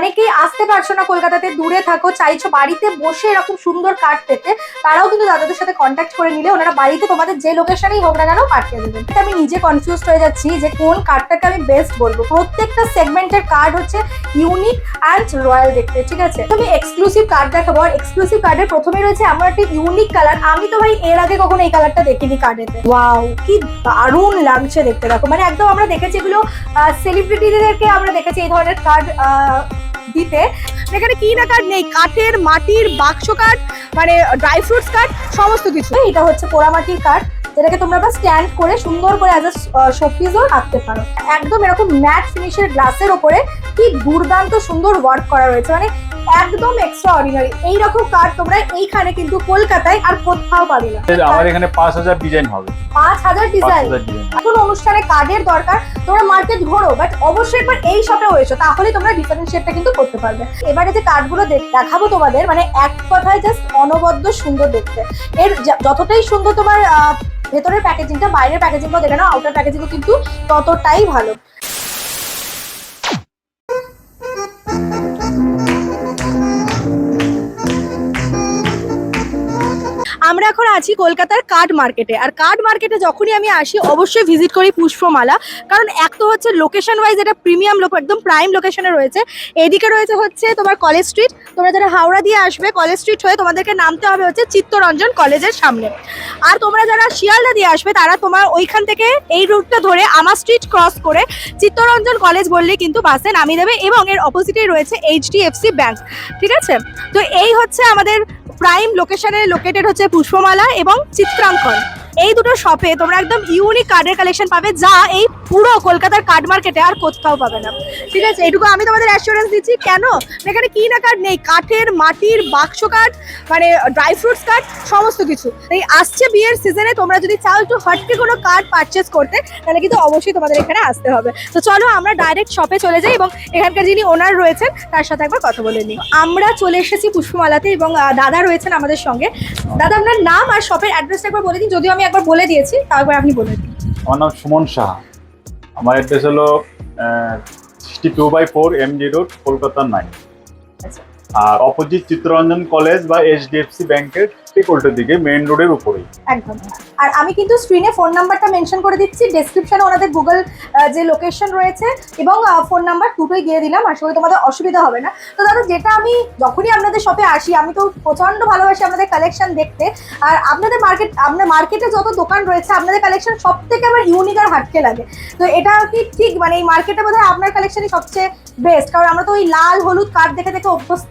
অনেকেই আসতে পারছ না কলকাতাতে, দূরে থাকো, চাইছো বাড়িতে বসে এরকম সুন্দর কার্ড পেতে, তারাও কিন্তু দাদাদের সাথে কন্ট্যাক্ট করে নিলে, ওনারা বাড়িতে তোমাদের যে লোকেশনেই হোক না কেন পাঠিয়ে দেবেন আমি নিজে কনফিউজ হয়ে যাচ্ছি যে কোন কার্ডটাকে আমি বেস্ট বলব। প্রত্যেকটা সেগমেন্টের কার্ড হচ্ছে ইউনিক অ্যান্ড রয়্যাল দেখতে, ঠিক আছে? তুমি এক্সক্লুসিভ কার্ড দেখাবো, আর এক্সক্লুসিভ কার্ডের প্রথমে রয়েছে আমার একটা ইউনিক কালার আমি তো ভাই এর আগে কখনো এই কালারটা দেখিনি কার্ডেতে ওয়াও কি দারুণ লাগছে দেখতে। দেখো মানে একদম আমরা দেখেছি এগুলো সেলিব্রিটিদেরকে আমরা দেখেছি এই ধরনের কার্ড দিতে। এখানে কি না কাঠ নেই, কাঠের, মাটির, বাক্স কাঠ মানে ড্রাই ফ্রুটস কাঠ সমস্ত কিছু। এটা হচ্ছে পোড়ামাটির কাঠ যেটাকে তোমরা বা স্ট্যান্ড করে সুন্দর করে অ্যাজ আ শোপিসও রাখতে পারো। একদম এরকম ম্যাট ফিনিশের গ্লাসের ওপরে কি দুর্দান্ত সুন্দর ওয়ার্ক করা রয়েছে। মানে একদম এক্সট্রা অর্ডিনারি এইরকম কার্ড তোমরা এইখানে কিন্তু কলকাতায় আর কোথাও পাবে না। আমার এখানে পাঁচ হাজার ডিজাইন হবে। পাঁচ হাজার ডিজাইন এখন অনুষ্ঠানে কার্ডের দরকার। তোমরা মার্কেট ঘোরো বাট অবশ্যই একবার এই শপে এসো তাহলে তোমরা ডিফারেন্সিয়েটটা কিন্তু করতে পারবে। এবারে যে কার্ডগুলো দেখ- দেখাবো তোমাদের মানে এক কথায় জাস্ট অনবদ্য সুন্দর দেখতে। এর যতটাই সুন্দর তোমার ভেতরের প্যাকেজিংটা বাইরের প্যাকেজিংটাও দেখে নাও আউটার প্যাকেজিংও কিন্তু ততটাই ভালো। আমরা এখন আছি কলকাতার কার্ড মার্কেটে। আর কার্ড মার্কেটে যখনই আমি আসি, অবশ্যই ভিজিট করি পুষ্পমালা। কারণ এক তো হচ্ছে লোকেশন ওয়াইজ এটা প্রিমিয়াম লোক একদম প্রাইম লোকেশনে রয়েছে। এদিকে রয়েছে হচ্ছে তোমার কলেজ স্ট্রিট তোমরা যারা হাওড়া দিয়ে আসবে কলেজ স্ট্রিট হয়ে তোমাদেরকে নামতে হবে হচ্ছে চিত্তরঞ্জন কলেজের সামনে। আর তোমরা যারা শিয়ালদা দিয়ে আসবে, তারা তোমার ওইখান থেকে এই রুটটা ধরে আমার স্ট্রিট ক্রস করে চিত্তরঞ্জন কলেজ বললে কিন্তু বাসে নামিয়ে দেবে এবং এর অপোজিটেই রয়েছে এইচডিএফসি ব্যাংক ঠিক আছে? তো এই হচ্ছে আমাদের প্রাইম লোকেশনে লোকেটেড হচ্ছে পুষ্পমালা এবং চিত্রাঙ্কন। এই দুটো শপে তোমরা একদম ইউনিক কার্ডের কালেকশন পাবে যা এই পুরো কলকাতার কার্ড মার্কেটে আর কোথাও পাবে না। ঠিক আছে? এটুকু আমি তোমাদের অ্যাসুরেন্স দিচ্ছি। কেন? এখানে কি না কার্ড নেই। কাঠের মাটির বাক্স কাঠ মানে ড্রাই ফ্রুটস কাঠ সমস্ত কিছু। এই আসছে বিয়ের সিজনে তোমরা যদি চাও একটু হটকে কোনো কার্ড পারচেস করতে তাহলে কিন্তু অবশ্যই তোমাদের এখানে আসতে হবে। তো চলো আমরা ডাইরেক্ট শপে চলে যাই এবং এখানকার যিনি ওনার রয়েছেন তার সাথে একবার কথা বলে নিই। আমরা চলে এসেছি পুষ্পমালাতে এবং আহ, দাদা রয়েছেন আমাদের সঙ্গে। দাদা আপনার নাম আর শপের অ্যাড্রেসটা একবার বলে দিন যদিও আমি একবার বলে দিয়েছি তারপর আপনি বলে দিন। আমার নাম সুমন সাহা। আমার অ্যাড্রেস হলো sixty two by four M G road Kolkata nine আচ্ছা। আর অপোজিট চিত্তরঞ্জন কলেজ বা এইচডিএফসি ব্যাংকের ঠিক উল্টো দিকে মেইন রোডের উপরেই। একদম। আর আমি কিন্তু স্ক্রিনে ফোন নাম্বারটা মেনশন করে দিচ্ছি। ডেসক্রিপশনে ওনাদের গুগল যে লোকেশন রয়েছে এবং ফোন নাম্বার দুটোই দিয়ে দিলাম। করি তোমাদের অসুবিধা হবে না। তো দাদা, যেটা আমি যখনই আপনাদের শপে আসি, আমি তো প্রচণ্ড ভালোবাসি আপনাদের কালেকশন দেখতে। আর আপনাদের মার্কেট আপনার মার্কেটে যত দোকান রয়েছে, আপনাদের কালেকশন সব থেকে আমার ইউনিক আর হাটকে লাগে। তো এটা কি ঠিক? মানে এই মার্কেটে বোধহয় আপনার কালেকশনই সবচেয়ে বেস্ট কারণ আমরা তো ওই লাল, হলুদ কার্ড দেখে দেখে অভ্যস্ত।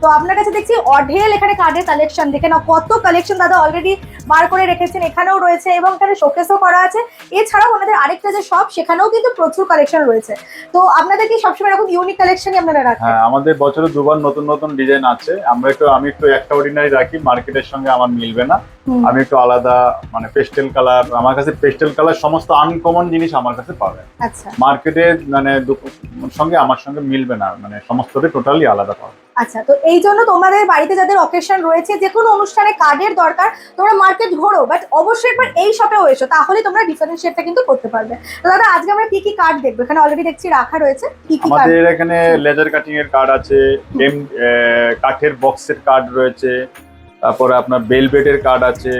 তো আপনার কাছে দেখছি অঢেল এখানে কার্ডের কালেকশন দেখে না কত কালেকশন দাদা অলরেডি বার করে রেখেছেন এখানেও রয়েছে এবং এখানে শোকেসও করা আছে। এছাড়াও ওনাদের আরেকটা যে শপ সেখানেও কিন্তু প্রচুর কালেকশন রয়েছে। তো আপনাদের কি সবসময় এরকম ইউনিক কালেকশনই আপনারা রাখেন? হ্যাঁ আমাদের বছরে দুবার নতুন নতুন ডিজাইন আছে। আমরা একটু আমি একটু একটা অর্ডিনারি রাখি মার্কেটের সঙ্গে আমার মিলবে না। আমি একটু আলাদা মানে পেস্টেল কালার আমার কাছে পেস্টেল কালার সমস্ত আনকমন জিনিস আমার কাছে পাবে আচ্ছা। মার্কেটে মানে সঙ্গে আমার সঙ্গে মিলবে না মানে সমস্তটাই টোটালি আলাদা পাবে আচ্ছা তো এই জন্য তোমাদের বাড়িতে যাদের অকেশন রয়েছে, যে কোনো অনুষ্ঠানে কার্ডের দরকার, তোমরা মার্কেট ঘোরো বাট অবশ্যই একবার এই শপেও এসো, তাহলে তোমরা ডিফারেন্সিয়েটটা কিন্তু করতে পারবে। তো দাদা, আজকে আমরা কি কি কার্ড দেখব? এখানে অলরেডি দেখছি রাখা রয়েছে, কি কি কার্ড আমাদের এখানে লেজার কাটিং এর কার্ড আছে, এম কাঠের বক্সের কার্ড রয়েছে, তারপরে আপনার বেলভেটের কার্ড আছে।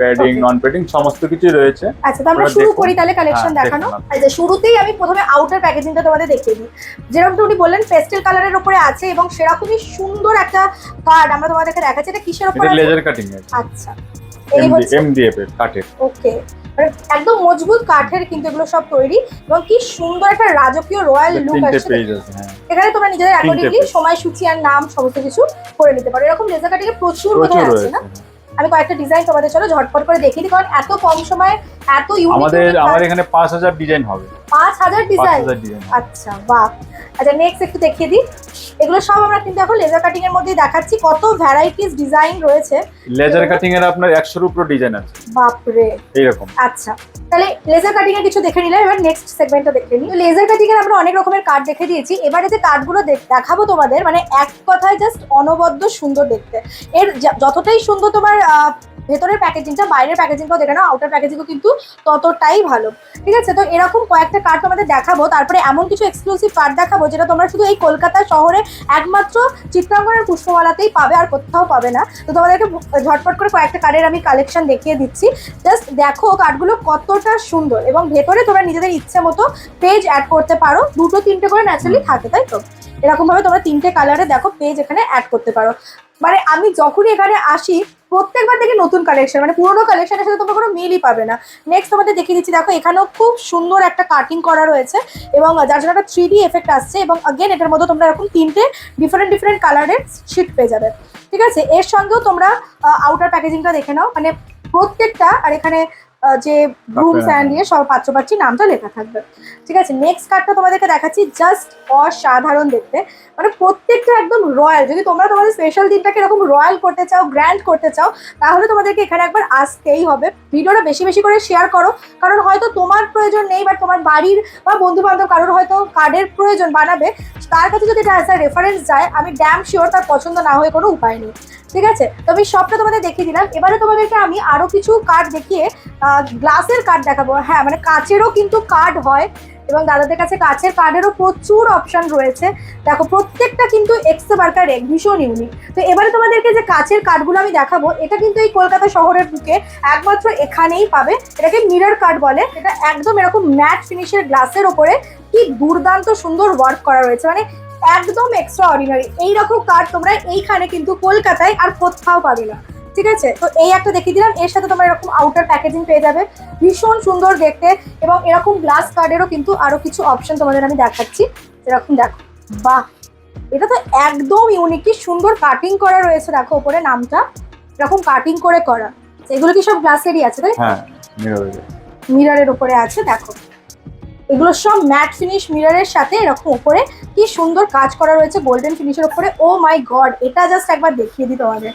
প্যাডিং নন প্যাডিং সমস্ত কিছু রয়েছে। আচ্ছা তো আমরা শুরু করি তাহলে কালেকশন হ্যাঁ, দেখানো দেখো। আচ্ছা শুরুতেই আমি প্রথমে আউটার প্যাকেজিংটা তোমাদের দেখিয়ে দিই। যেরকম উনি বললেন পেস্টেল কালারের উপরে আছে এবং সেরকমই সুন্দর একটা কার্ড আমরা তোমাদেরকে দেখাচ্ছি। এটা কিসের উপরে লেজার কাটিং এর। আচ্ছা এই হচ্ছে এমডিএফ এর কাঠের ওকে একদম মজবুত কাঠের কিন্তু এগুলো সব তৈরি এবং কি সুন্দর একটা রাজকীয় রয়্যাল লুক আসছে। আছে হ্যাঁ। এখানে তোমরা নিজেদের অ্যাকর্ডিংলি page। সময়সূচি আর নাম সমস্ত কিছু করে নিতে পারো। এরকম লেজার কাটিং প্রচুর প্রচুর বোধহয় আছে না? আমি কয়েকটা ডিজাইন তোমাদের চলো ঝটপট করে দেখিয়ে দিই কারণ এত কম সময়ে এত ইউনিক আমাদের আমার এখানে পাঁচ হাজার ডিজাইন হবে। পাঁচ হাজার ডিজাইন আচ্ছা বাহ। আচ্ছা নেক্সট একটু দেখিয়ে দিই। এগুলো সব আমরা কিন্তু এখন লেজার কাটিং এর মধ্যেই দেখাচ্ছি। কত ভ্যারাইটিস ডিজাইন রয়েছে? লেজার কাটিং এর আপনার একশোর উপর ডিজাইন আছে। বাপরে। এইরকম। আচ্ছা তাহলে লেজার কাটিং এর কিছু দেখে নিলাম। এবার নেক্সট সেগমেন্টটা দেখে নিই। লেজার কাটিং এর আমরা অনেক রকমের কার্ড দেখে দিয়েছি। এবারে যে কার্ডগুলো দেখাবো তোমাদের মানে এক কথায় জাস্ট অনবদ্য সুন্দর দেখতে। এর যতটাই সুন্দর তোমার ভেতরের প্যাকেজিংটা, বাইরের প্যাকেজিংটাও দেখে নাও আউটার প্যাকেজিংও কিন্তু ততটাই ভালো। ঠিক আছে? তো এরকম কয়েকটা কার্ড তোমাদের দেখাবো, তারপরে এমন কিছু এক্সক্লুসিভ কার্ড দেখাবো, যেটা তোমরা শুধু এই কলকাতা শহরে একমাত্র চিত্রাঙ্গনের পুষ্পমালাতেই পাবে আর কোথাও পাবে না। তো তোমাদেরকে ঝটপট করে কয়েকটা কার্ডের আমি কালেকশন দেখিয়ে দিচ্ছি। জাস্ট দেখো কার্ডগুলো কতটা সুন্দর এবং ভেতরে তোমরা নিজেদের ইচ্ছে মতো পেজ অ্যাড করতে পারো। দুটো, তিনটে করে ন্যাচারালি থাকে, তাই তো? এরকমভাবে তোমরা তিনটে কালারে দেখো পেজ এখানে অ্যাড করতে পারো। মানে আমি যখনই এখানে আসি প্রত্যেকবার দেখি নতুন কালেকশন মানে পুরোনো কালেকশনের সাথে তোমরা কোনো মিলই পাবে না। নেক্সট তোমাদের দেখিয়ে দিচ্ছি, দেখো এখানেও খুব সুন্দর একটা কাটিং করা রয়েছে এবং যার জন্য একটা থ্রি এফেক্ট আসছে এবং আগেন এটার মধ্যে তোমরা এরকম তিনটে ডিফারেন্ট ডিফারেন্ট কালারের শিট পেয়ে যাবে। ঠিক আছে? এর সঙ্গেও তোমরা আউটার প্যাকেজিংটা দেখে নাও। মানে প্রত্যেকটা, আর এখানে যে ব্রুম বাপরে। স্যান্ড দিয়ে সব পাত্র পাচ্ছি নামটা লেখা থাকবে। ঠিক আছে নেক্সট কার্ডটা তোমাদেরকে দেখাচ্ছি জাস্ট অসাধারণ দেখতে। মানে প্রত্যেকটা একদম রয়্যাল যদি তোমরা তোমাদের স্পেশাল দিনটাকে এরকম রয়্যাল করতে চাও গ্র্যান্ড করতে চাও তাহলে তোমাদেরকে এখানে একবার আসতেই হবে। ভিডিওটা বেশি বেশি করে শেয়ার করো কারণ হয়তো তোমার প্রয়োজন নেই বাট তোমার বাড়ির বা বন্ধু বান্ধব কারোর হয়তো কার্ডের প্রয়োজন বানাবে। তার কাছে যদি এটা অ্যাজ রেফারেন্স যায় আমি ড্যাম শিওর তার পছন্দ না হয়ে কোনো উপায় নেই। ঠিক আছে? তো আমি সবটা তোমাদের দেখিয়ে দিলাম। এবারে তোমাদেরকে আমি আরও কিছু কার্ড দেখিয়ে গ্লাসের কার্ড দেখাবো। হ্যাঁ মানে কাচেরও কিন্তু কার্ড হয় এবং দাদাদের কাছে কাছের কার্ডেরও প্রচুর অপশন রয়েছে। দেখো, প্রত্যেকটা কিন্তু এক্সে বার্কার এক ভীষণ ইউনিক তো এবারে তোমাদেরকে যে কাছের কার্ডগুলো আমি দেখাবো, এটা কিন্তু এই কলকাতা শহরের বুকে একমাত্র এখানেই পাবে। এটাকে মিরর কার্ড বলে। এটা একদম এরকম ম্যাট ফিনিশের গ্লাসের ওপরে কি দুর্দান্ত সুন্দর ওয়ার্ক করা রয়েছে। মানে একদম এক্সট্রা অর্ডিনারি এইরকম কার্ড তোমরা এইখানে কিন্তু কলকাতায় আর কোথাও পাবে না। ঠিক আছে? তো এই একটা দেখিয়ে দিলাম। এর সাথে তোমরা এরকম আউটার প্যাকেজিং পেয়ে যাবে। ভীষণ সুন্দর দেখতে এবং এরকম গ্লাস কার্ডেরও কিন্তু আরও কিছু অপশন তোমাদের আমি দেখাচ্ছি। এরকম দেখো। বাহ! এটা তো একদম ইউনিক কি সুন্দর কাটিং করা রয়েছে। দেখো ওপরে নামটা। এরকম কাটিং করে করা। এগুলো কি সব গ্লাসেরই আছে তাই হ্যাঁ। মিররের উপরে আছে দেখো। এগুলো সব ম্যাট ফিনিশ মিররের সাথে এরকম উপরে কি সুন্দর কাজ করা রয়েছে গোল্ডেন ফিনিশের উপরে। ও মাই গড এটা জাস্ট একবার দেখিয়ে দিই তোমাদের।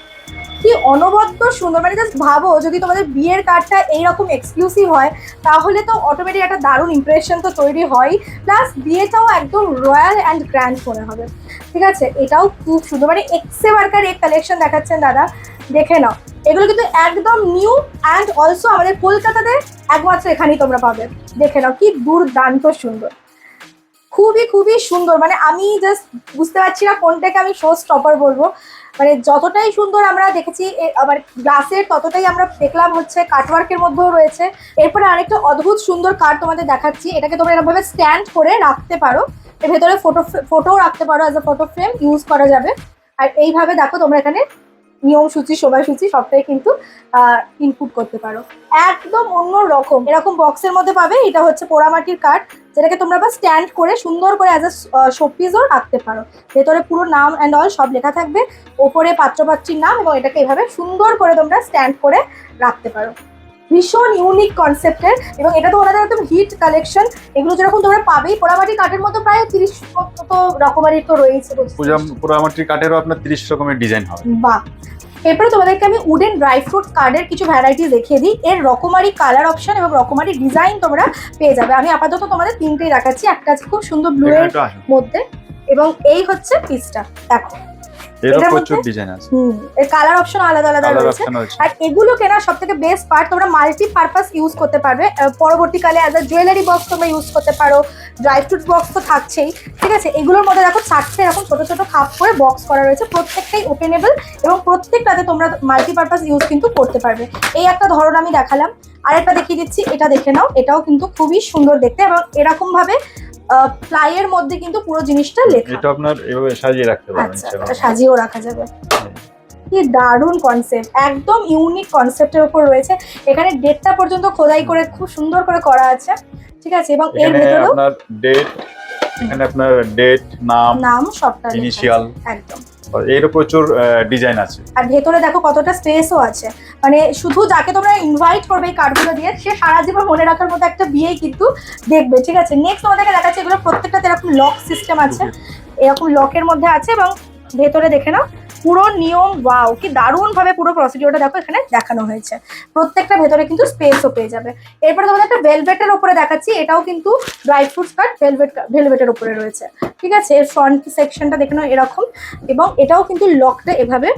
কি অনবদ্য সুন্দর মানে জাস্ট ভাবো, যদি তোমাদের বিয়ের কার্ডটা এইরকম এক্সক্লুসিভ হয়, তাহলে তো অটোমেটিক একটা দারুণ ইমপ্রেশন তো তৈরি হয়। প্লাস বিয়েটাও একদম রয়্যাল অ্যান্ড গ্র্যান্ড মনে হবে। ঠিক আছে, এটাও খুব সুন্দর মানে এক্সে বার্কার এক কালেকশন দেখাচ্ছেন দাদা। দেখে নাও। এগুলো কিন্তু একদম নিউ অ্যান্ড অলসো আমাদের কলকাতাতে একমাত্র এখানেই তোমরা পাবে। দেখে নাও, কি দুর্দান্ত সুন্দর। খুবই খুবই সুন্দর। মানে আমি জাস্ট বুঝতে পারছি না কোনটাকে আমি শো স্টপার বলব। মানে যতটাই সুন্দর আমরা দেখেছি, এ- আবার গ্লাসের ততটাই আমরা দেখলাম হচ্ছে কাটওয়ার্কের মধ্যেও রয়েছে। এরপরে আরেকটা অদ্ভুত সুন্দর কার্ড তোমাদের দেখাচ্ছি। এটাকে তোমরা এরকমভাবে স্ট্যান্ড করে রাখতে পারো। এর ভেতরে ফটো ফটোও রাখতে পারো as a photo frame use করা যাবে। আর এইভাবে দেখো তোমরা এখানে নিয়ম সূচি সময়সূচি সবটাই কিন্তু ইনপুট করতে পারো। একদম অন্য রকম এরকম বক্সের মধ্যে পাবে, এটা হচ্ছে পোড়ামাটির কাঠ, যেটাকে তোমরা বা স্ট্যান্ড করে সুন্দর করে অ্যাজ আ শোপিসও রাখতে পারো। ভেতরে পুরো নাম অ্যান্ড অল সব লেখা থাকবে, ওপরে পাত্রপাত্রীর নাম এবং এটাকে এভাবে সুন্দর করে তোমরা স্ট্যান্ড করে রাখতে পারো। ভীষণ ইউনিক কনসেপ্টের এবং এটা তো ওনাদের একদম হিট কালেকশন এগুলো যেরকম তোমরা পাবেই পোড়ামাটি কাঠের মতো প্রায় তিরিশ মতো রকমারি তো রয়েছে পোড়ামাটির কাঠেরও আপনার তিরিশ রকমের ডিজাইন হবে। বাহ! এরপরে তোমাদেরকে আমি উডেন ড্রাই ফ্রুট কার্ডের কিছু ভ্যারাইটিস দেখিয়ে দিই। এর রকমারি কালার অপশন এবং রকমারি ডিজাইন তোমরা পেয়ে যাবে। আমি আপাতত তোমাদের তিনটেই দেখাচ্ছি। একটা আছে খুব সুন্দর ব্লু এর মধ্যে এবং এই হচ্ছে পিসটা দেখো। এরও প্রচুর ডিজাইন আছে। এর কালার অপশন আলাদা আলাদা রয়েছে। আর এগুলো কেনা সব থেকে বেস্ট পার্ট তোমরা মাল্টি পারপাস ইউজ করতে পারবে। পরবর্তীকালে অ্যাজ আ জুয়েলারি বক্স তোমরা ইউজ করতে পারো। ড্রাই ফ্রুট বক্স তো থাকছেই। ঠিক আছে? এগুলোর মধ্যে দেখো চারটে এরকম ছোট ছোট খাপ করে বক্স করা রয়েছে। প্রত্যেকটাই ওপেনেবল এবং প্রত্যেকটাতে তোমরা মাল্টি পারপাস ইউজ কিন্তু করতে পারবে। এই একটা ধরন আমি দেখালাম। আরেকটা দেখিয়ে দিচ্ছি। এটা দেখে নাও। এটাও কিন্তু খুবই সুন্দর দেখতে এবং এরকম ভাবে প্লাইয়ের মধ্যে কিন্তু পুরো জিনিসটা লেখা। এটা আপনার এভাবে সাজিয়ে রাখতে পারবেন আচ্ছা এটা সাজিয়েও রাখা যাবে। কি দারুণ কনসেপ্ট একদম ইউনিক কনসেপ্টের উপর রয়েছে। এখানে ডেটটা পর্যন্ত খোদাই করে খুব সুন্দর করে করা আছে ঠিক আছে? এবং এর ভিতরে ভেতরেও আপনার ডেট এখানে আপনার ডেট নাম নাম সবটা ইনিশিয়াল একদম। এরও প্রচুর ডিজাইন আছে। আর ভেতরে দেখো কতটা স্পেসও আছে। মানে শুধু যাকে তোমরা ইনভাইট করবে এই কার্ডগুলো দিয়ে সে সারা জীবন মনে রাখার মতো একটা বিয়েই কিন্তু দেখবে ঠিক আছে? নেক্সট তোমাদেরকে দেখাচ্ছে এগুলো প্রত্যেকটাতে এরকম লক সিস্টেম আছে। এরকম লকের মধ্যে আছে এবং ভেতরে দেখে নাও। পুরো নিয়ম ওয়াও কি দারুণ ভাবে পুরো প্রসিডিওরটা দেখো এখানে দেখানো হয়েছে। প্রত্যেকটা ভেতরে কিন্তু স্পেসও পেয়ে যাবে। এরপরে তোমাদের একটা ভেলভেটের উপরে দেখাচ্ছি, এটাও কিন্তু ড্রাই ফ্রুটস কাট ভেলভেট ভেলভেটের উপরে রয়েছে। ঠিক আছে? এর ফ্রন্ট সেকশনটা দেখে নাও এরকম, এবং এটাও কিন্তু লকটা এভাবে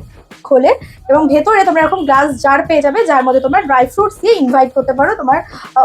খোলে, এবং ভেতরে তোমরা এরকম গ্লাস জার পেয়ে যাবে, যার মধ্যে তোমরা ড্রাই ফ্রুটস দিয়ে ইনভাইট করতে পারো তোমার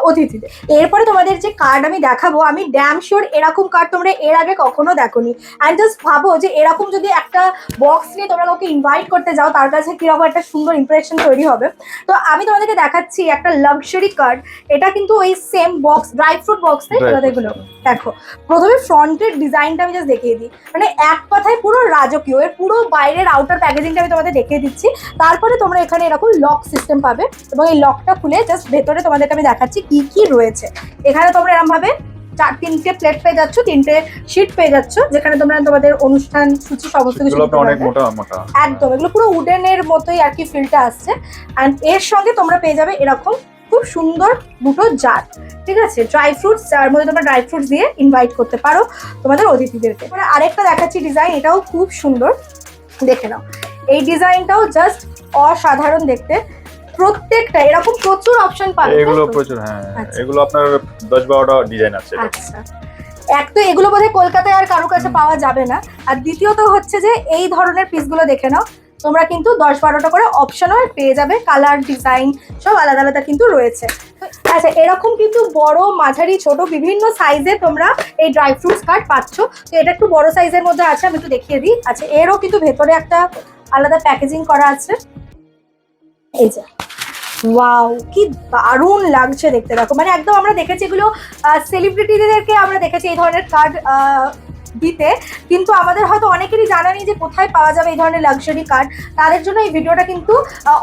অতিথিদের। এরপরে তোমাদের যে কার্ড আমি দেখাবো, আমি ড্যাম শিওর এরকম কার্ড তোমরা এর আগে কখনো দেখোনি। অ্যান্ড জাস্ট ভাবো যে এরকম যদি একটা বক্স নিয়ে তোমরা কাউকে ইনভাইট করতে যাও তার কাছে কীরকম একটা সুন্দর ইমপ্রেশন তৈরি হবে। তো আমি তোমাদেরকে দেখাচ্ছি একটা লাক্সারি কার্ড এটা কিন্তু ওই same box dry fruit box এগুলো দেখো প্রথমে ফ্রন্টের ডিজাইনটা আমি জাস্ট দেখিয়ে দিই। মানে এক কথায় পুরো রাজকীয় এর পুরো বাইরের আউটার প্যাকেজিংটা আমি তোমাদের দেখিয়ে দিচ্ছি। তারপরে তোমরা এখানে এরকম লক সিস্টেম পাবে এবং এই লকটা খুলে জাস্ট ভেতরে তোমাদেরকে আমি দেখাচ্ছি কি কি রয়েছে। এখানে তোমরা এরকম ভাবে চার তিনটে প্লেট পেয়ে যাচ্ছ তিনটে শিট পেয়ে যাচ্ছ যেখানে তোমরা তোমাদের অনুষ্ঠান সূচি সমস্ত কিছু একদম এগুলো পুরো উডেনের মতোই আর কি ফিলটা আসছে। অ্যান্ড এর সঙ্গে তোমরা পেয়ে যাবে এরকম খুব সুন্দর দুটো জার ঠিক আছে? ড্রাই ফ্রুটস যার মধ্যে তোমরা ড্রাই ফ্রুটস দিয়ে ইনভাইট করতে পারো তোমাদের অতিথিদেরকে। এবারে আরেকটা দেখাচ্ছি ডিজাইন এটাও খুব সুন্দর। দেখে নাও। এই ডিজাইনটাও জাস্ট অসাধারণ দেখতে। প্রত্যেকটা এরকম প্রচুর অপশন পাবে তাই এগুলো প্রচুর হ্যাঁ আচ্ছা। এগুলো আপনার দশ বারোটা ডিজাইন আছে আচ্ছা। এক তো এগুলো বোধহয় কলকাতায় আর কারও কাছে পাওয়া যাবে না। আর দ্বিতীয়ত হচ্ছে যে এই ধরনের পিসগুলো দেখে নাও। তোমরা কিন্তু দশ বারোটা করে অপশনও পেয়ে যাবে। কালার ডিজাইন সব আলাদা আলাদা কিন্তু রয়েছে। আচ্ছা এরকম কিন্তু বড় মাঝারি ছোট বিভিন্ন সাইজে তোমরা এই ড্রাই ফ্রুটস কার্ড পাচ্ছ। তো এটা একটু বড় সাইজের মধ্যে আছে আমি একটু দেখিয়ে দিই। আচ্ছা এরও কিন্তু ভেতরে একটা আলাদা প্যাকেজিং করা আছে। এই যে। ওয়াও কি দারুণ লাগছে দেখতে। দেখো মানে একদম আমরা দেখেছি এগুলো সেলিব্রিটিদেরকে আমরা দেখেছি এই ধরনের কার্ড দিতে। কিন্তু আমাদের হয়তো অনেকেরই জানা নেই যে কোথায় পাওয়া যাবে এই ধরনের লাক্সারি কার্ড তাদের জন্য এই ভিডিওটা কিন্তু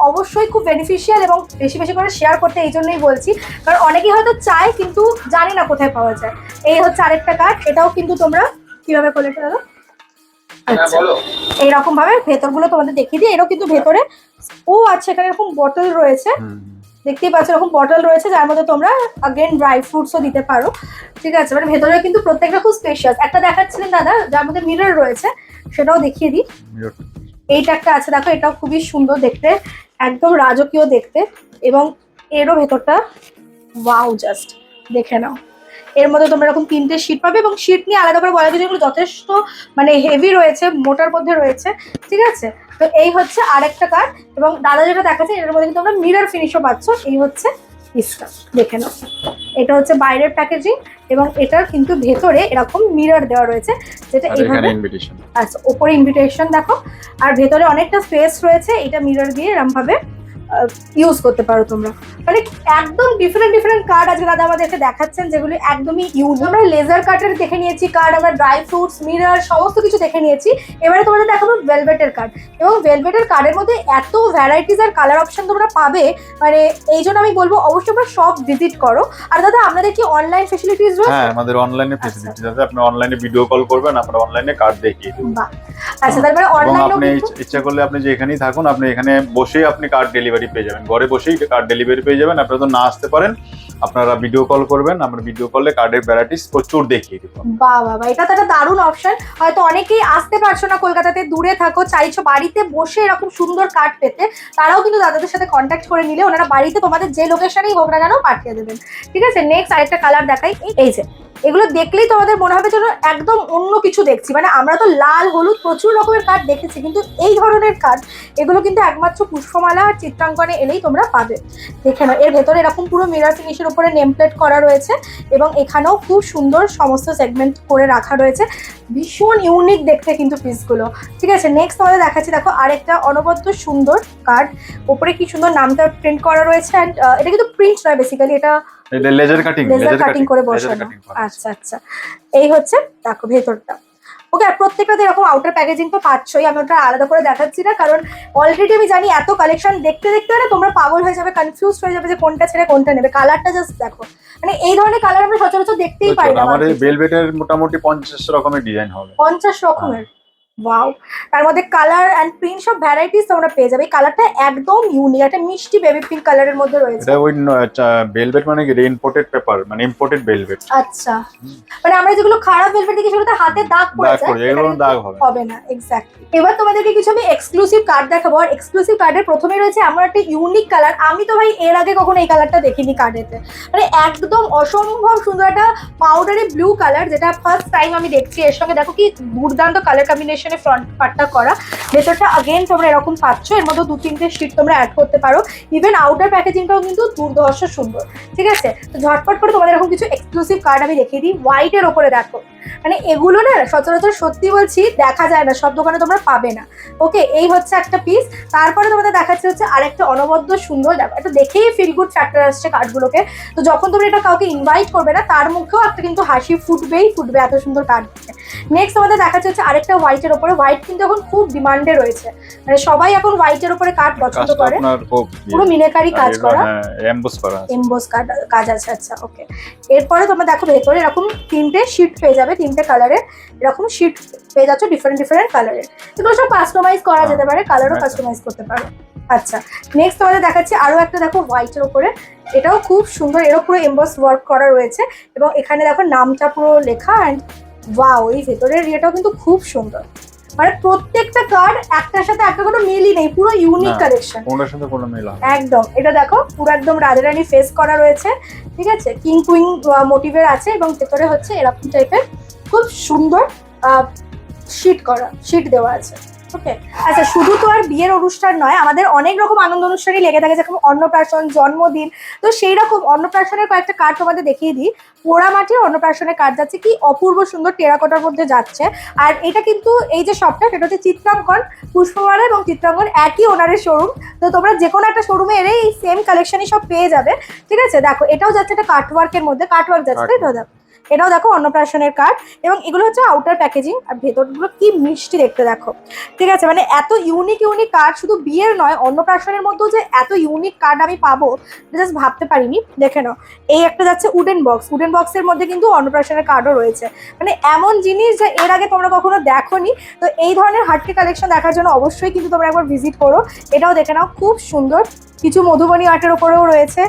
অবশ্যই খুব বেনিফিশিয়াল এবং বেশি বেশি করে শেয়ার করতে এই জন্যই বলছি। কারণ অনেকেই হয়তো চায় কিন্তু জানে না কোথায় পাওয়া যায়। এই হচ্ছে আরেকটা কার্ড এটাও কিন্তু তোমরা কীভাবে করলে এটা এইরকম ভাবে ভেতরগুলো তোমাদের দেখিয়ে দিই। এরও কিন্তু ভেতরে ও আচ্ছা এখানে এরকম বটল রয়েছে। দেখতেই পাচ্ছ এরকম বটল রয়েছে যার মধ্যে তোমরা আগেন ড্রাই ফ্রুটসও দিতে পারো। ঠিক আছে মানে ভেতরে কিন্তু প্রত্যেকটা খুব স্পেশাস একটা দেখাচ্ছিলেন দাদা যার মধ্যে মিরর রয়েছে সেটাও দেখিয়ে দিই। এইটা একটা আছে দেখো এটাও খুবই সুন্দর দেখতে একদম রাজকীয় দেখতে। এবং এরও ভেতরটা ওয়াও জাস্ট দেখে নাও। এর মধ্যে তোমরা এরকম তিনটে শীট পাবে এবং শীট নিয়ে আলাদা করে বলা কিছু এগুলো যথেষ্ট মানে হেভি রয়েছে মোটার মধ্যে রয়েছে ঠিক আছে? তো এই হচ্ছে আরেকটা কার্ড এবং দাদা যেটা দেখাচ্ছে এটার মধ্যে কিন্তু তোমরা মিরর ফিনিশও পাচ্ছ এই হচ্ছে পিসটা দেখে নাও। এটা হচ্ছে বাইরের প্যাকেজিং এবং এটার কিন্তু ভেতরে এরকম মিরর দেওয়া রয়েছে যেটা এইভাবে আচ্ছা ওপরে ইনভিটেশন দেখো। আর ভেতরে অনেকটা স্পেস রয়েছে এটা মিরর দিয়ে এরম ভাবে ইউজ করতে পারো তোমরা। মানে একদম ডিফারেন্ট ডিফারেন্ট কার্ড আজকে দাদা আমাদেরকে দেখাচ্ছেন যেগুলি একদমই ইউজ আমরা লেজার কার্ডের দেখে নিয়েছি কার্ড আমরা ড্রাই ফ্রুটস মিরার সমস্ত কিছু দেখে নিয়েছি। এবারে তোমাদের দেখাবো ভেলভেটের কার্ড এবং ভেলভেটের কার্ডের মধ্যে এত ভ্যারাইটিস আর কালার অপশন তোমরা পাবে মানে এই জন্য আমি বলব অবশ্যই তোমরা সব ভিজিট করো। আর দাদা আপনাদের কি অনলাইন ফেসিলিটিস রয়েছে? হ্যাঁ আমাদের অনলাইনে ফেসিলিটি আছে। আপনি অনলাইনে ভিডিও কল করবেন আমরা অনলাইনে কার্ড দেখিয়ে দেবো। আচ্ছা তারপরে এবং অনলাইনেও আপনি ইচ্ছা- ইচ্ছা করলে আপনি যে এখানেই থাকুন আপনি এখানে বসেই আপনি কার্ড ডেলিভারি পেয়ে যাবেন। ঘরে বসেই কার্ড ডেলিভারি পেয়ে যাবেন। আপনারা তো না আসতে পারেন, আপনারা ভিডিও কল করবেন। আমরা ভিডিও কলে কার্ডের ভ্যারাইটিস প্রচুর দেখিয়ে দেবো। বাহ বাহ এটা তো একটা দারুণ অপশন হয়তো অনেকেই আসতে পারছ না কলকাতাতে, দূরে থাকো, চাইছো বাড়িতে বসে এরকম সুন্দর কার্ড পেতে। তারাও কিন্তু দাদাদের সাথে কন্ট্যাক্ট করে নিলে ওনারা বাড়িতে তোমাদের যে লোকেশনেই হোক না কেন পাঠিয়ে দেবেন। ঠিক আছে? নেক্সট আরেকটা কালার দেখাই। এই যে এগুলো দেখলেই তোমাদের মনে হবে যেন একদম অন্য কিছু দেখছি। মানে আমরা তো লাল, হলুদ, প্রচুর রকমের কার্ড দেখেছি, কিন্তু এই ধরনের কার্ড এগুলো কিন্তু একমাত্র পুষ্পমালা আর চিত্রাঙ্কনে এলেই তোমরা পাবে। দেখে নাও, এর ভেতরে এরকম পুরো মিরার ফিনিশের উপরে নেম প্লেট করা রয়েছে এবং এখানেও খুব সুন্দর সমস্ত সেগমেন্ট করে রাখা রয়েছে। ভীষণ ইউনিক দেখতে কিন্তু পিসগুলো ঠিক আছে নেক্সট তোমাদের দেখাচ্ছি, দেখো আরেকটা অনবদ্য সুন্দর কার্ড ওপরে কি সুন্দর নামটা প্রিন্ট করা রয়েছে অ্যান্ড এটা কিন্তু প্রিন্ট নয় বেসিক্যালি এটা এটা লেজার কাটিং লেজার কাটিং করে বসানো। আচ্ছা আচ্ছা। এই হচ্ছে দেখো ভেতরটা। ওকে আর প্রত্যেকটাতে এরকম আউটার প্যাকেজিং তো পাচ্ছই। আমি ওটা আলাদা করে দেখাচ্ছি না কারণ অলরেডি আমি জানি এত কালেকশন দেখতে দেখতে না তোমরা পাগল হয়ে যাবে কনফিউজ হয়ে যাবে যে কোনটা ছেড়ে কোনটা নেবে। কালারটা জাস্ট দেখো। মানে এই ধরনের কালার আমরা সচরাচর দেখতেই পাই না এই বেলভেটের মোটামুটি পঞ্চাশ রকমের ডিজাইন হবে। পঞ্চাশ রকমের? ওয়াও তার মধ্যে কালার অ্যান্ড প্রিন্ট সব ভ্যারাইটিস তোমরা পেয়ে যাবে। এই কালারটা একদম ইউনিক একটা মিষ্টি বেবি পিঙ্ক কালারের মধ্যে রয়েছে। এটা ওই বেলভেট মানে কি? ইম্পোর্টেড পেপার মানে ইম্পোর্টেড বেলভেট আচ্ছা। মানে আমরা যেগুলো খারাপ ভেলভেট দেখি সেগুলোতে হাতে দাগ পড়ে দাগ যায় পড়ে এগুলো দাগ হবে। হবে না এক্স্যাক্টলি এবার তোমাদেরকে কিছু আমি এক্সক্লুসিভ কার্ড দেখাবো। আর এক্সক্লুসিভ কার্ডের প্রথমে রয়েছে আমার একটা ইউনিক কালার আমি তো ভাই এর আগে কখনো এই কালারটা দেখিনি কার্ডেতে মানে একদম অসম্ভব সুন্দর একটা পাউডারি ব্লু কালার যেটা ফার্স্ট টাইম আমি দেখছি। এর সঙ্গে দেখো কি দুর্দান্ত কালার কম্বিনেশন কালেকশনে ফ্রন্ট পার্টটা করা। ভেতরটা আগেন তোমরা এরকম পাচ্ছ। এর মধ্যে দু, তিনটে শিট তোমরা অ্যাড করতে পারো। ইভেন আউটার প্যাকেজিংটাও কিন্তু দুর্দর্শ সুন্দর। ঠিক আছে? তো ঝটপট করে তোমাদের এরকম কিছু এক্সক্লুসিভ কার্ড আমি রেখে দিই। হোয়াইটের ওপরে দেখো। মানে এগুলো না সচরাচর সত্যি বলছি দেখা যায় না সব দোকানে তোমরা পাবে না। ওকে এই হচ্ছে একটা পিস তারপরে তোমাদের দেখাচ্ছে হচ্ছে আরেকটা অনবদ্য সুন্দর দেখো এটা দেখেই ফিল গুড ফ্যাক্টর আসছে কার্ডগুলোকে তো যখন তোমরা এটা কাউকে ইনভাইট করবে না তার মুখেও একটা কিন্তু হাসি ফুটবেই ফুটবে এত সুন্দর কার্ড নেক্সট তোমাদের দেখাচ্ছে হচ্ছে আরেকটা হোয়াইটের ওপরে হোয়াইট কিন্তু এখন খুব ডিমান্ডে রয়েছে। মানে সবাই এখন হোয়াইটের ওপরে কার্ড পছন্দ করে। পুরো মিনেকারি কাজ করা। হ্যাঁ এমবোস করা। এমবোস কাজ কাজ আছে আচ্ছা ওকে এরপরে তোমরা দেখো ভেতরে এরকম তিনটে শিট পেয়ে যাবে। তিনটে কালারের এরকম শিট পেয়ে যাচ্ছ ডিফারেন্ট ডিফারেন্ট কালারের এগুলো সব কাস্টমাইজ করা যেতে পারে কালারও। কাস্টমাইজ করতে পারো। আচ্ছা নেক্সট তোমাদের দেখাচ্ছি আরও একটা দেখো হোয়াইটের ওপরে এটাও খুব সুন্দর এরও পুরো এমবস ওয়ার্ক করা রয়েছে। এবং এখানে দেখো নামটা পুরো লেখা অ্যান্ড ওয়াও ওই ভেতরের ইয়েটাও কিন্তু খুব সুন্দর। মানে প্রত্যেকটা কার্ড একটার সাথে একটা কোনো মিলই নেই পুরো ইউনিক কালেকশন কোনটার সাথে কোনো মিল একদম এটা দেখো পুরো একদম রাজারানী ফেস করা রয়েছে ঠিক আছে? কিং কুইং মোটিভের আছে এবং ভেতরে হচ্ছে এরকম টাইপের খুব সুন্দর শিট করা শিট দেওয়া আছে। ওকে আচ্ছা শুধু তো আর বিয়ের অনুষ্ঠান নয় আমাদের অনেক রকম আনন্দ অনুষ্ঠানই লেগে থাকে যেরকম অন্নপ্রাশন জন্মদিন। তো সেই রকম অন্নপ্রাশনের কয়েকটা কার্ড তোমাদের দেখিয়ে দিই। পোড়ামাটির অন্নপ্রাশনের কার্ড যাচ্ছে কি? অপূর্ব সুন্দর টেরাকোটার মধ্যে যাচ্ছে। আর এটা কিন্তু এই যে শপটা সেটা হচ্ছে চিত্রাঙ্কন পুষ্পমালা এবং চিত্রাঙ্কন একই ওনারের শোরুম তো তোমরা যে কোনো একটা শোরুমে এলে এই সেম কালেকশনই সব পেয়ে যাবে। ঠিক আছে? দেখো এটাও যাচ্ছে একটা কাটওয়ার্কের মধ্যে। কাটওয়ার্ক যাচ্ছে তাই তো? এটাও দেখো অন্নপ্রাশনের কার্ড এবং এগুলো হচ্ছে আউটার প্যাকেজিং আর ভেতরগুলো কি মিষ্টি দেখতে দেখো। ঠিক আছে মানে এত ইউনিক ইউনিক কার্ড শুধু বিয়ের নয়, অন্নপ্রাশনের মধ্যেও যে এত ইউনিক কার্ড আমি পাবো জাস্ট ভাবতে পারিনি, দেখে নাও। এই একটা যাচ্ছে উডেন বক্স উডেন বক্সের মধ্যে কিন্তু অন্নপ্রাশনের কার্ডও রয়েছে। মানে এমন জিনিস যে এর আগে তোমরা কখনো দেখোনি, তো এই ধরনের হাটকে কালেকশন দেখার জন্য অবশ্যই কিন্তু তোমরা একবার ভিজিট করো। এটাও দেখে নাও, খুব সুন্দর। কিছু মধুবনী আর্টের ওপরেও রয়েছে,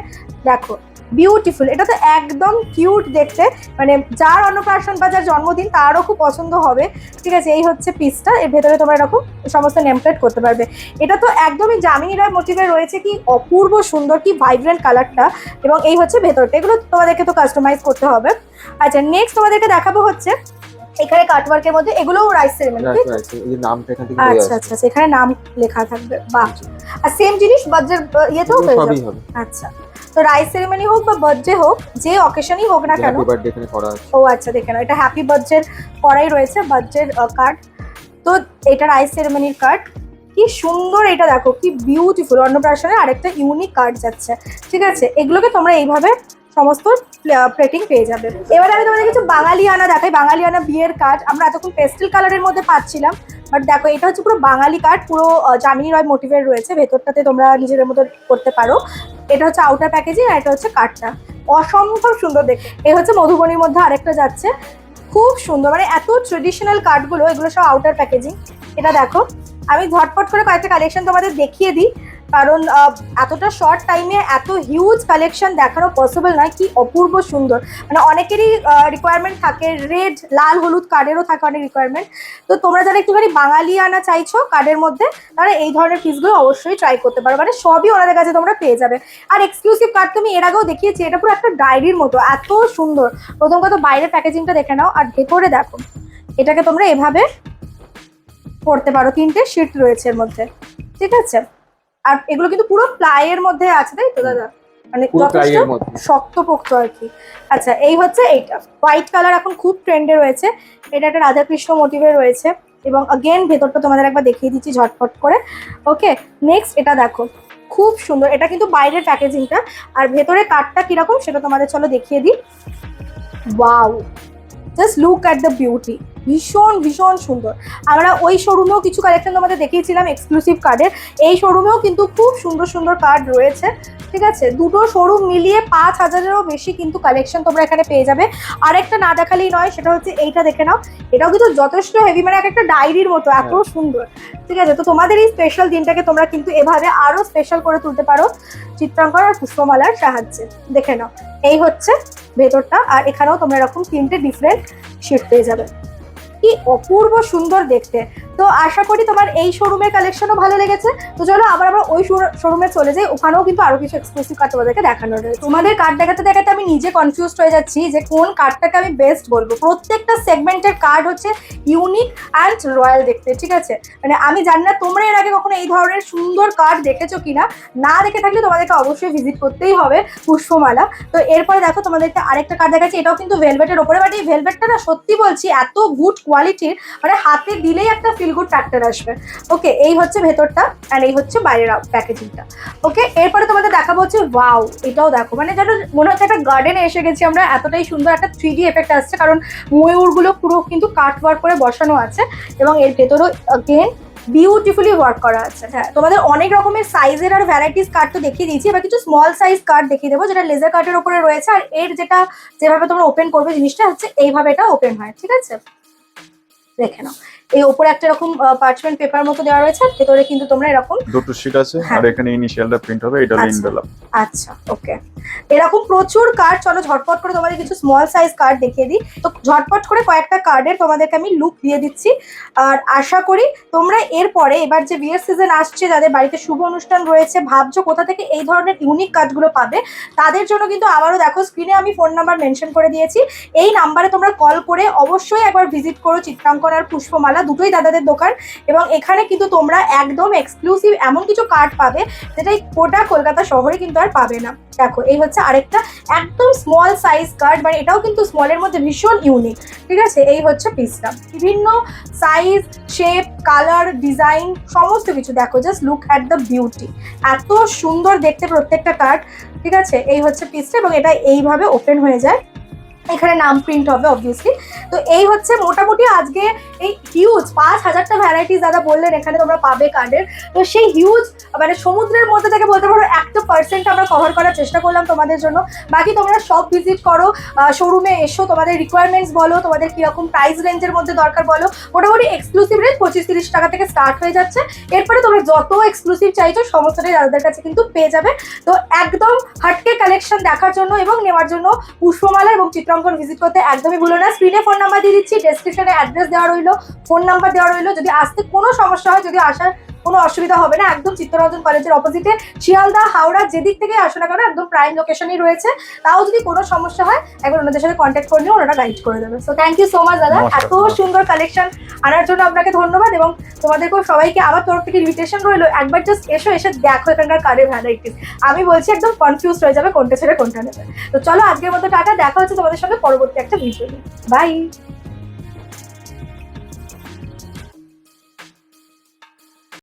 দেখো। বিউটিফুল এটা তো একদম কিউট দেখতে। মানে যার অন্নপ্রাশন বা যার জন্মদিন তারও খুব পছন্দ হবে। ঠিক আছে এই হচ্ছে পিসটা এর ভেতরে তোমরা এরকম সমস্ত নেমপ্লেট করতে পারবে। এটা তো একদমই জামিনী রায় মোটিভে রয়েছে কি অপূর্ব সুন্দর কি ভাইব্রেন্ট কালারটা এবং এই হচ্ছে ভেতরটা। এগুলো তোমাদেরকে তো কাস্টমাইজ করতে হবে। আচ্ছা নেক্সট তোমাদেরকে দেখাবো হচ্ছে এখানে কাটওয়ার্কের মধ্যে। এগুলোও রাইস সেরেমনি নামটা এখান থেকে আচ্ছা আচ্ছা আচ্ছা, এখানে নাম লেখা থাকবে। বাহ। আর সেম জিনিস বাজার ইয়েতেও যাবে। হবে। আচ্ছা। তো রাইস সেরেমনি হোক বা বার্থডে হোক যে অকেশনই হোক না কেন হ্যাপি বার্থডে এখানে করা আছে। ও আচ্ছা দেখে নাও। এটা হ্যাপি বার্থডে করাই রয়েছে বার্থডে কার্ড তো এটা রাইস সেরেমনির কার্ড কি সুন্দর এটা দেখো কি বিউটিফুল অন্নপ্রাশনের আরেকটা ইউনিক কার্ড যাচ্ছে। ঠিক আছে? এগুলোকে তোমরা এইভাবে সমস্ত প্লেটিং পেয়ে যাবে। এবারে আমি তোমাদের কিছু বাঙালিয়ানা দেখাই। বাঙালিয়ানা বিয়ের কার্ড আমরা এতক্ষণ পেস্টেল কালারের মধ্যে পাচ্ছিলাম। বাট দেখো, এটা হচ্ছে পুরো বাঙালি কার্ড পুরো যামিনী জামিনী রয় মোটিভের রয়েছে। ভেতরটাতে তোমরা নিজেদের মতো করতে পারো। এটা হচ্ছে আউটার প্যাকেজিং আর এটা হচ্ছে কার্ডটা অসম্ভব সুন্দর দেখ এই হচ্ছে মধুবনীর মধ্যে আরেকটা যাচ্ছে। খুব সুন্দর। মানে এত ট্রেডিশনাল কার্ডগুলো এগুলো সব আউটার প্যাকেজিং এটা দেখো। আমি ঝটপট করে কয়েকটা কালেকশন তোমাদের দেখিয়ে দিই। কারণ এতটা শর্ট টাইমে এত হিউজ কালেকশন দেখানো পসিবল নয়। কি অপূর্ব সুন্দর। মানে অনেকেরই রিকোয়ারমেন্ট থাকে। রেড লাল, হলুদ কার্ডেরও থাকে অনেক রিকোয়ারমেন্ট তো তোমরা যারা একটুখানি বাঙালি আনা চাইছো কার্ডের মধ্যে তারা এই ধরনের পিসগুলো অবশ্যই ট্রাই করতে পারো। মানে সবই ওনাদের কাছে তোমরা পেয়ে যাবে। আর এক্সক্লুসিভ কার্ড তুমি এর আগেও দেখিয়েছি, এটা পুরো একটা ডায়েরির মতো। এত সুন্দর। প্রথম কথা বাইরের প্যাকেজিংটা দেখে নাও। আর ভেতরে দেখো, এটাকে তোমরা এভাবে পড়তে পারো। তিনটে শিট রয়েছে এর মধ্যে। ঠিক আছে? আর এগুলো কিন্তু পুরো প্লাইয়ের মধ্যে আছে তাই তো দাদা? মানে যথেষ্ট শক্তপোক্ত আর কি। আচ্ছা এই হচ্ছে এইটা। হোয়াইট কালার এখন খুব ট্রেন্ডে রয়েছে। এটা একটা রাধাকৃষ্ণ মোটিভে রয়েছে। এবং অগেন ভেতরটা তোমাদের একবার দেখিয়ে দিচ্ছি ঝটপট করে। ওকে নেক্সট এটা দেখো। খুব সুন্দর। এটা কিন্তু বাইরের প্যাকেজিংটা আর ভেতরে কাঠটা কীরকম সেটা তোমাদের চলো দেখিয়ে দিই। Wow just look at the beauty ভীষণ ভীষণ সুন্দর। আমরা ওই শোরুমেও কিছু কালেকশন তোমাদের দেখিয়েছিলাম এক্সক্লুসিভ কার্ডের এই শোরুমেও কিন্তু খুব সুন্দর সুন্দর কার্ড রয়েছে ঠিক আছে? দুটো শোরুম মিলিয়ে পাঁচ হাজারেরও বেশি কিন্তু কালেকশন তোমরা এখানে পেয়ে যাবে। আরেকটা না দেখালেই নয় সেটা হচ্ছে এইটা দেখে নাও। এটাও কিন্তু যথেষ্ট হেভি মানে এক একটা ডায়েরির মতো এত সুন্দর ঠিক আছে? তো তোমাদের এই স্পেশাল দিনটাকে তোমরা কিন্তু এভাবে আরও স্পেশাল করে তুলতে পারো। চিত্রাঙ্কন আর পুষ্পমালার সাহায্যে দেখে নাও। এই হচ্ছে ভেতরটা আর এখানেও তোমরা এরকম তিনটে ডিফারেন্ট শিট পেয়ে যাবে। কি অপূর্ব সুন্দর দেখতে। তো আশা করি তোমার এই শোরুমের কালেকশনও ভালো লেগেছে। তো চলো, আবার আমরা ওই শোরুমে চলে যাই। ওখানেও কিন্তু আরও কিছু এক্সক্লুসিভ কার্ড তোমাদেরকে দেখানো রয়েছে। তোমাদের কার্ড দেখাতে দেখাতে আমি নিজে কনফিউজড হয়ে যাচ্ছি যে কোন কার্ডটাকে আমি বেস্ট বলব। প্রত্যেকটা সেগমেন্টের কার্ড হচ্ছে ইউনিক অ্যান্ড রয়্যাল দেখতে, ঠিক আছে? মানে আমি জানি না তোমরা এর আগে কখনো এই ধরনের সুন্দর কার্ড দেখেছ কিনা। না দেখে থাকলে তোমাদেরকে অবশ্যই ভিজিট করতেই হবে পুষ্পমালা। তো এরপরে দেখো তোমাদেরকে আরেকটা কার্ড দেখাচ্ছি। এটাও কিন্তু ভেলভেটের ওপরে বাট এই ভেলভেটটা না সত্যি বলছি, এত গুড কোয়ালিটির মানে হাতে দিলেই একটা ফিল গুড ফ্যাক্টর আসবে। ওকে এই হচ্ছে ভেতরটা অ্যান্ড এই হচ্ছে বাইরের প্যাকেজিংটা ওকে এরপরে তোমাদের দেখাবো হচ্ছে ওয়াও এটাও দেখো। মানে যেন মনে হচ্ছে একটা গার্ডেনে এসে গেছি আমরা, এতটাই সুন্দর একটা থ্রি ডি এফেক্ট আসছে, কারণ ময়ূরগুলো পুরো কিন্তু কাট ওয়ার্ক করে বসানো আছে এবং এর ভেতরেও অগেন বিউটিফুলি ওয়ার্ক করা আছে। হ্যাঁ তোমাদের অনেক রকমের সাইজের আর ভ্যারাইটিস কার্ড তো দেখিয়ে দিয়েছি, এবার কিছু স্মল সাইজ কার্ড দেখিয়ে দেবো, যেটা লেজার কার্ডের উপরে রয়েছে। আর এর যেটা যেভাবে তোমরা ওপেন করবে জিনিসটা হচ্ছে এইভাবে এটা ওপেন হয়, ঠিক আছে? দেখে নাও। এই ওপরে একটা এরকম পার্চমেন্ট পেপার মতো দেওয়া রয়েছে ভেতরে কিন্তু তোমরা এরকম দুটো শিট আছে হ্যাঁ। আর এখানে ইনিশিয়ালটা প্রিন্ট হবে এটা আচ্ছা। ইনভেলপ আচ্ছা ওকে এরকম প্রচুর কার্ড চলো ঝটপট করে তোমাদের কিছু স্মল সাইজ কার্ড দেখিয়ে দিই। তো ঝটপট করে কয়েকটা কার্ডের তোমাদেরকে আমি লুক দিয়ে দিচ্ছি। আর আশা করি তোমরা এরপরে এবার যে বিয়ের সিজন আসছে যাদের বাড়িতে শুভ অনুষ্ঠান রয়েছে ভাবছ কোথা থেকে এই ধরনের ইউনিক কার্ডগুলো পাবে তাদের জন্য কিন্তু আবারও দেখো স্ক্রিনে আমি ফোন নাম্বার মেনশন করে দিয়েছি। এই নাম্বারে তোমরা কল করে অবশ্যই একবার ভিজিট করো চিত্রাঙ্কন আর পুষ্পমালা দুটোই দাদাদের দোকান এবং এখানে কিন্তু তোমরা একদম এক্সক্লুসিভ এমন কিছু কার্ড পাবে যেটা গোটা কলকাতা শহরে কিন্তু আর পাবে না। দেখো, এই হচ্ছে আরেকটা একদম স্মল সাইজ কার্ড মানে এটাও কিন্তু স্মলের মধ্যে ভীষণ ইউনিক ঠিক আছে? এই হচ্ছে পিসটা বিভিন্ন সাইজ শেপ কালার ডিজাইন সমস্ত কিছু। দেখো just look at the beauty এত সুন্দর দেখতে প্রত্যেকটা কার্ড ঠিক আছে? এই হচ্ছে পিসটা এবং এটা এইভাবে ওপেন হয়ে যায়। এখানে নাম প্রিন্ট হবে অবভিয়াসলি তো এই হচ্ছে মোটামুটি আজকে এই হিউজ পাঁচ হাজারটা ভ্যারাইটিস দাদা বললেন, এখানে তোমরা পাবে কার্ডের তো সেই হিউজ মানে সমুদ্রের মধ্যে থেকে বলতে পারো, একটা পার্সেন্ট আমরা কভার করার চেষ্টা করলাম তোমাদের জন্য। বাকি তোমরা সব ভিজিট করো শোরুমে এসো, তোমাদের রিকোয়ারমেন্টস বলো, তোমাদের কীরকম প্রাইস রেঞ্জের মধ্যে দরকার বলো। মোটামুটি এক্সক্লুসিভ রেঞ্জ পঁচিশ তিরিশ টাকা থেকে স্টার্ট হয়ে যাচ্ছে। এরপরে তোমরা যত এক্সক্লুসিভ চাইছো, সমস্তটাই দাদাদের কাছে কিন্তু পেয়ে যাবে। তো একদম হাটকে কালেকশন দেখার জন্য এবং নেওয়ার জন্য পুষ্পমালা এবং চিত্রাঙ্কন ভিজিট করতে একদমই ভুলো না। স্ক্রিনে ফোন নাম্বার দিয়ে দিচ্ছি ডেসক্রিপশনে অ্যাড্রেস দেওয়া রইল ফোন নাম্বার দেওয়া রইল। যদি আসতে কোনো সমস্যা হয়, যদি আসার কোনো অসুবিধা হবে না। একদম চিত্তরঞ্জন কলেজের অপোজিটে শিয়ালদা হাওড়া যেদিক থেকে আসো না কেন একদম প্রাইম লোকেশনই রয়েছে। তাও যদি কোনো সমস্যা হয় একবার ওনাদের সাথে কন্ট্যাক্ট করে করলে ওনারা গাইড করে দেবে। So thank you so much দাদা। এত সুন্দর কালেকশন আনার জন্য আপনাকে ধন্যবাদ এবং তোমাদেরকেও সবাইকে আমার তরফ থেকে ইনভিটেশন রইল। একবার জাস্ট এসো এসে দেখো এখানকার কারের ভ্যারাইটিস আমি বলছি একদম কনফিউজ হয়ে যাবে কোনটা ছেড়ে কোনটা নেবে। তো চলো আজকের মতো টাটা দেখা হচ্ছে তোমাদের সঙ্গে পরবর্তী একটা ভিডিও বাই